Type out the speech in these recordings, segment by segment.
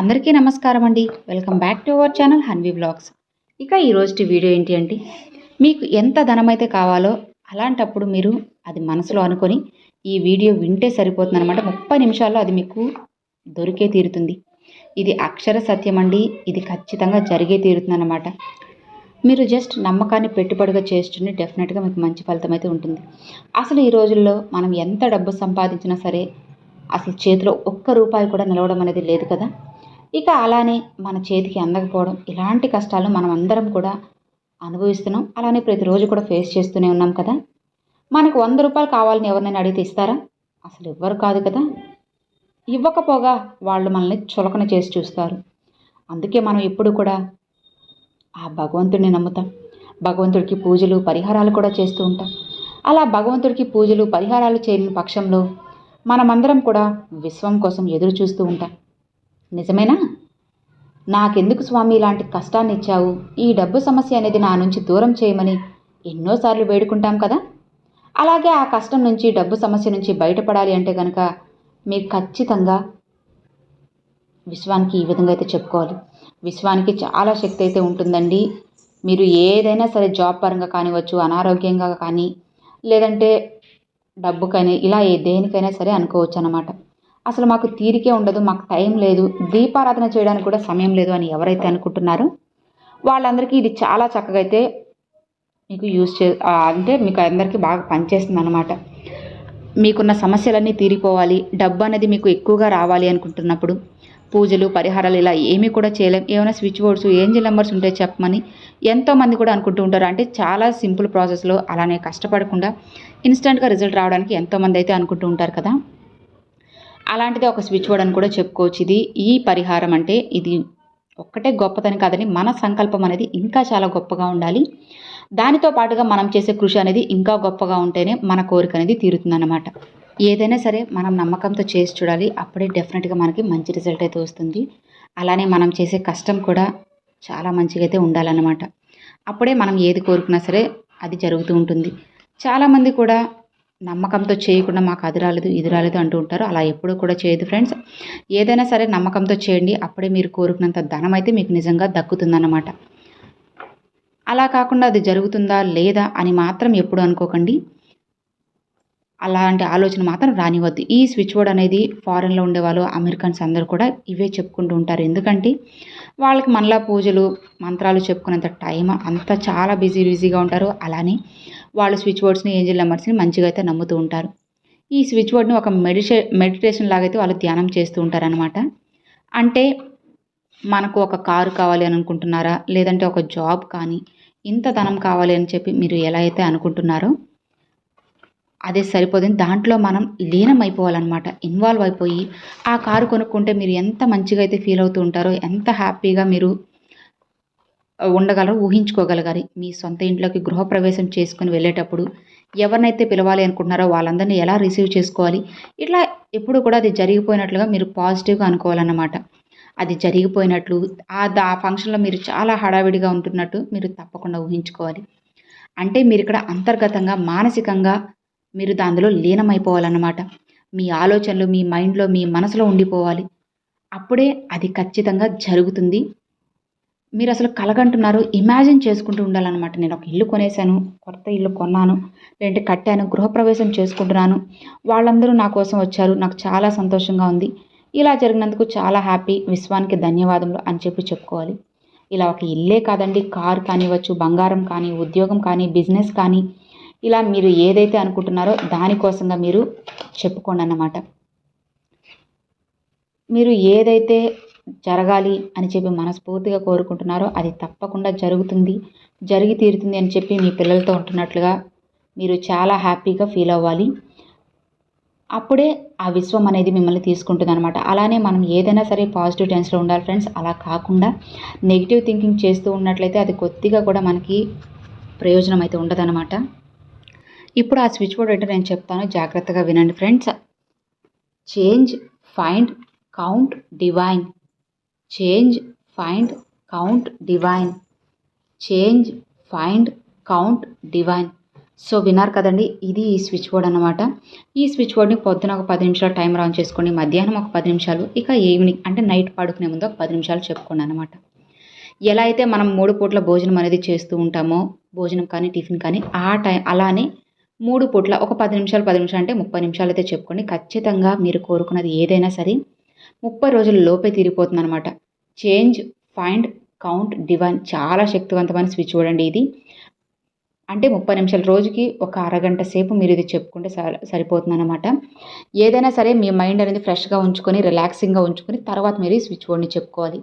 అందరికీ నమస్కారం అండి. Welcome back to our channel Hanvi blogs. ఇక ఈరోజు వీడియో ఏంటి అంటే మీకు ఎంత ధనం అయితే కావాలో అలాంటప్పుడు మీరు అది మనసులో అనుకొని ఈ వీడియో వింటే సరిపోతుంది అనమాట ముప్పై నిమిషాల్లో అది మీకు దొరికే తీరుతుంది. ఇది అక్షర సత్యం అండి. ఇది ఖచ్చితంగా జరిగే తీరుతుంది అనమాట మీరు జస్ట్ నమ్మకాన్ని పెట్టుబడిగా చేస్తుంటే డెఫినెట్గా మీకు మంచి ఫలితం అయితే ఉంటుంది. అసలు ఈ రోజుల్లో మనం ఎంత డబ్బు సంపాదించినా సరే అసలు చేతిలో ఒక్క రూపాయి కూడా నిలవడం అనేది లేదు కదా. ఇక అలానే మన చేతికి అందకపోవడం ఇలాంటి కష్టాలు మనం అందరం కూడా అనుభవిస్తున్నాం. అలానే ప్రతిరోజు కూడా ఫేస్ చేస్తూనే ఉన్నాం కదా. మనకు వంద రూపాయలు కావాలని ఎవరినైనా అడిగితే ఇస్తారా? అసలు ఇవ్వరు కాదు కదా. ఇవ్వకపోగా వాళ్ళు మనల్ని చులకన చేసి చూస్తారు. అందుకే మనం ఎప్పుడు కూడా ఆ భగవంతుడిని నమ్ముతాం. భగవంతుడికి పూజలు పరిహారాలు కూడా చేస్తూ ఉంటాం. అలా భగవంతుడికి పూజలు పరిహారాలు చేయని పక్షంలో మనమందరం కూడా విశ్వం కోసం ఎదురు చూస్తూ ఉంటాం. నిజమేనా? నాకెందుకు స్వామి ఇలాంటి కష్టాన్ని ఇచ్చావు ఈ డబ్బు సమస్య అనేది నా నుంచి దూరం చేయమని ఎన్నోసార్లు వేడుకుంటాం కదా? అలాగే ఆ కష్టం నుంచి డబ్బు సమస్య నుంచి బయటపడాలి అంటే కనుక మీరు ఖచ్చితంగా విశ్వానికి ఈ విధంగా అయితే చెప్పుకోవాలి. విశ్వానికి చాలా శక్తి అయితే ఉంటుందండి. మీరు ఏదైనా సరే జాబ్ పరంగా కానివచ్చు అనారోగ్యంగా కానీ లేదంటే డబ్బు కానీ ఇలా ఏ దేనికైనా సరే అనుకోవచ్చు అనమాట అసలు మాకు తీరికే ఉండదు మాకు టైం లేదు దీపారాధన చేయడానికి కూడా సమయం లేదు అని ఎవరైతే అనుకుంటున్నారో వాళ్ళందరికీ ఇది చాలా చక్కగా అయితే మీకు యూజ్ చే అంటే మీకు అందరికీ బాగా పనిచేస్తుంది అనమాట మీకున్న సమస్యలన్నీ తీరిపోవాలి డబ్బు అనేది మీకు ఎక్కువగా రావాలి అనుకుంటున్నప్పుడు పూజలు పరిహారాలు ఇలా ఏమీ కూడా చేయలేం. ఏమైనా స్విచ్ బోర్డ్స్ ఏంజిల్ నెంబర్స్ ఉంటే చెప్పమని ఎంతోమంది కూడా అనుకుంటూ ఉంటారు. అంటే చాలా సింపుల్ ప్రాసెస్లో అలానే కష్టపడకుండా ఇన్స్టెంట్గా రిజల్ట్ రావడానికి ఎంతోమంది అయితే అనుకుంటూ ఉంటారు కదా. అలాంటిది ఒక స్విచ్ బోర్డ్ అని కూడా చెప్పుకోవచ్చు. ఇది ఈ పరిహారం అంటే ఇది ఒక్కటే గొప్పతనం కాదని మన సంకల్పం అనేది ఇంకా చాలా గొప్పగా ఉండాలి. దానితో పాటుగా మనం చేసే కృషి అనేది ఇంకా గొప్పగా ఉంటేనే మన కోరిక అనేది తీరుతుందన్నమాట. ఏదైనా సరే మనం నమ్మకంతో చేసి చూడాలి. అప్పుడే డెఫినెట్గా మనకి మంచి రిజల్ట్ అయితే వస్తుంది. అలానే మనం చేసే కష్టం కూడా చాలా మంచిగా అయితే ఉండాలన్నమాట. అప్పుడే మనం ఏది కోరుకున్నా సరే అది జరుగుతూ ఉంటుంది. చాలామంది కూడా నమ్మకంతో చేయకుండా మాకు అది రాలేదు ఇది రాలేదు అంటూ ఉంటారు. అలా ఎప్పుడూ కూడా చేయదు ఫ్రెండ్స్. ఏదైనా సరే నమ్మకంతో చేయండి. అప్పుడే మీరు కోరుకున్నంత ధనం అయితే మీకు నిజంగా దక్కుతుందన్నమాట. అలా కాకుండా అది జరుగుతుందా లేదా అని మాత్రం ఎప్పుడు అనుకోకండి. అలాంటి ఆలోచన మాత్రం రానివద్దు ఈ స్విచ్ బోర్డ్ అనేది ఫారెన్లో ఉండేవాళ్ళు అమెరికన్స్ అందరూ కూడా ఇవే చెప్పుకుంటూ ఉంటారు. ఎందుకంటే వాళ్ళకి మనలా పూజలు మంత్రాలు చెప్పుకునేంత టైం అంతా చాలా బిజీ బిజీగా ఉంటారు. అలానే వాళ్ళు స్విచ్ బోర్డ్స్ని ఏంజిల్ నెంబర్స్ని మంచిగా అయితే నమ్ముతూ ఉంటారు. ఈ స్విచ్ బోర్డ్ని ఒక మెడిషే మెడిటేషన్ లాగైతే వాళ్ళు ధ్యానం చేస్తూ ఉంటారనమాట అంటే మనకు ఒక కారు కావాలి అని అనుకుంటున్నారా? లేదంటే ఒక జాబ్ కానీ ఇంత ధనం కావాలి అని చెప్పి మీరు ఎలా అయితే అనుకుంటున్నారో అదే సరిపోతుంది దాంట్లో మనం లీనం ఇన్వాల్వ్ అయిపోయి ఆ కారు కొనుక్కుంటే మీరు ఎంత మంచిగా అయితే ఫీల్ అవుతూ ఉంటారో ఎంత హ్యాపీగా మీరు ఉండగలరో ఊహించుకోగలగాలి. మీ సొంత ఇంట్లోకి గృహప్రవేశం చేసుకుని వెళ్ళేటప్పుడు ఎవరినైతే పిలవాలి అనుకుంటున్నారో వాళ్ళందరినీ ఎలా రిసీవ్ చేసుకోవాలి? ఇట్లా ఎప్పుడు కూడా అది జరిగిపోయినట్లుగా మీరు పాజిటివ్గా అనుకోవాలన్నమాట. అది జరిగిపోయినట్లు ఆ దా- ఆ ఫంక్షన్లో మీరు చాలా హడావిడిగా ఉంటున్నట్టు మీరు తప్పకుండా ఊహించుకోవాలి. అంటే మీరు ఇక్కడ అంతర్గతంగా మానసికంగా మీరు దానిలో లీనమైపోవాలన్నమాట. మీ ఆలోచనలు మీ మైండ్లో మీ మనసులో ఉండిపోవాలి. అప్పుడే అది ఖచ్చితంగా జరుగుతుంది. మీరు అసలు కలగంటున్నారు. ఇమాజిన్ చేసుకుంటూ ఉండాలన్నమాట. నేను ఒక ఇల్లు కొనేసాను కొత్త ఇల్లు కొన్నాను లేదంటే కట్టాను గృహప్రవేశం చేసుకుంటున్నాను. వాళ్ళందరూ నా కోసం వచ్చారు. నాకు చాలా సంతోషంగా ఉంది. ఇలా జరిగినందుకు చాలా హ్యాపీ విశ్వానికి ధన్యవాదములు అని చెప్పి చెప్పుకోవాలి. ఇలా ఒక ఇల్లే కాదండి. కారు కానివ్వచ్చు బంగారం కానీ ఉద్యోగం కానీ బిజినెస్ కానీ ఇలా మీరు ఏదైతే అనుకుంటున్నారో దానికోసంగా మీరు చెప్పుకోండి అన్నమాట మీరు ఏదైతే జరగాలి అని చెప్పి మనస్ఫూర్తిగా కోరుకుంటున్నారో అది తప్పకుండా జరుగుతుంది జరిగి తీరుతుంది అని చెప్పి మీ పిల్లలతో ఉంటున్నట్లుగా మీరు చాలా హ్యాపీగా ఫీల్ అవ్వాలి. అప్పుడే ఆ విశ్వం అనేది మిమ్మల్ని తీసుకుంటుంది అనమాట అలానే మనం ఏదైనా సరే పాజిటివ్ టెన్స్లో ఉండాలి ఫ్రెండ్స్. అలా కాకుండా నెగిటివ్ థింకింగ్ చేస్తూ ఉన్నట్లయితే అది కొద్దిగా కూడా మనకి ప్రయోజనం అయితే ఉండదన్నమాట. ఇప్పుడు ఆ స్విచ్ బోర్డ్ ఏంటో నేను చెప్తాను. జాగ్రత్తగా వినండి friends. Change find count divine change find count divine change find count divine so విన్నారు కదండి ఇది ఈ స్విచ్ బోర్డ్ అనమాట ఈ స్విచ్ బోర్డ్ని పొద్దున ఒక పది నిమిషాలు టైమర్ ఆన్ చేసుకోండి మధ్యాహ్నం ఒక పది నిమిషాలు ఇక ఈవినింగ్ అంటే నైట్ పడుకునే ముందు ఒక పది నిమిషాలు చెప్పుకోండి అనమాట ఎలా అయితే మనం మూడు పూట్ల భోజనం అనేది చేస్తూ ఉంటామో భోజనం కానీ టిఫిన్ కానీ ఆ టైం అలానే మూడు పూట్ల ఒక పది నిమిషాలు పది నిమిషాలు అంటే ముప్పై నిమిషాలు అయితే చెప్పుకోండి. ఖచ్చితంగా మీరు కోరుకున్నది ఏదైనా సరే ముప్పై రోజుల లోపే తీరిపోతుంది అనమాట చేంజ్ ఫైండ్ కౌంట్ డివైన్ చాలా శక్తివంతమైన స్విచ్ చూడండి ఇది. అంటే ముప్పై నిమిషాల రోజుకి ఒక అరగంట సేపు మీరు ఇది చెప్పుకుంటే సరిపోతుంది అనమాట ఏదైనా సరే మీ మైండ్ అనేది ఫ్రెష్గా ఉంచుకొని రిలాక్సింగ్గా ఉంచుకొని తర్వాత మీరు ఈ స్విచ్ బోర్డ్ని చెప్పుకోవాలి.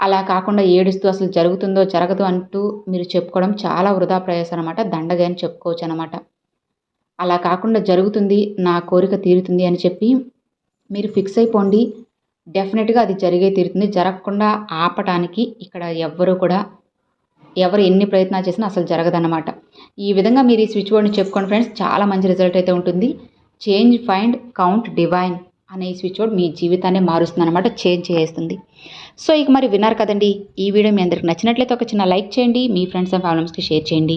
అలా కాకుండా ఏడుస్తూ అసలు జరుగుతుందో జరగదు అంటూ మీరు చెప్పుకోవడం చాలా వృధా ప్రయాసం అనమాట దండగా అని చెప్పుకోవచ్చు అనమాట అలా కాకుండా జరుగుతుంది నా కోరిక తీరుతుంది అని చెప్పి మీరు ఫిక్స్ అయిపోండి. డెఫినెట్గా అది జరిగే తీరుతుంది. జరగకుండా ఆపటానికి ఇక్కడ ఎవ్వరూ కూడా ఎవరు ఎన్ని ప్రయత్నాలు చేసినా అసలు జరగదన్నమాట. ఈ విధంగా మీరు ఈ స్విచ్ బోర్డ్ని చెప్పుకోండి ఫ్రెండ్స్ చాలా మంచి రిజల్ట్ అయితే ఉంటుంది. చేంజ్ ఫైండ్ కౌంట్ డివైన్ అనే ఈ స్విచ్ బోర్డ్ మీ జీవితాన్ని మారుస్తుంది అనమాట చేంజ్ చేస్తుంది. సో ఇక మరి విన్నారు కదండి ఈ వీడియో మీ అందరికి నచ్చినట్లయితే ఒక చిన్న లైక్ చేయండి మీ ఫ్రెండ్స్ అండ్ ఫ్యామిలీస్కి షేర్ చేయండి.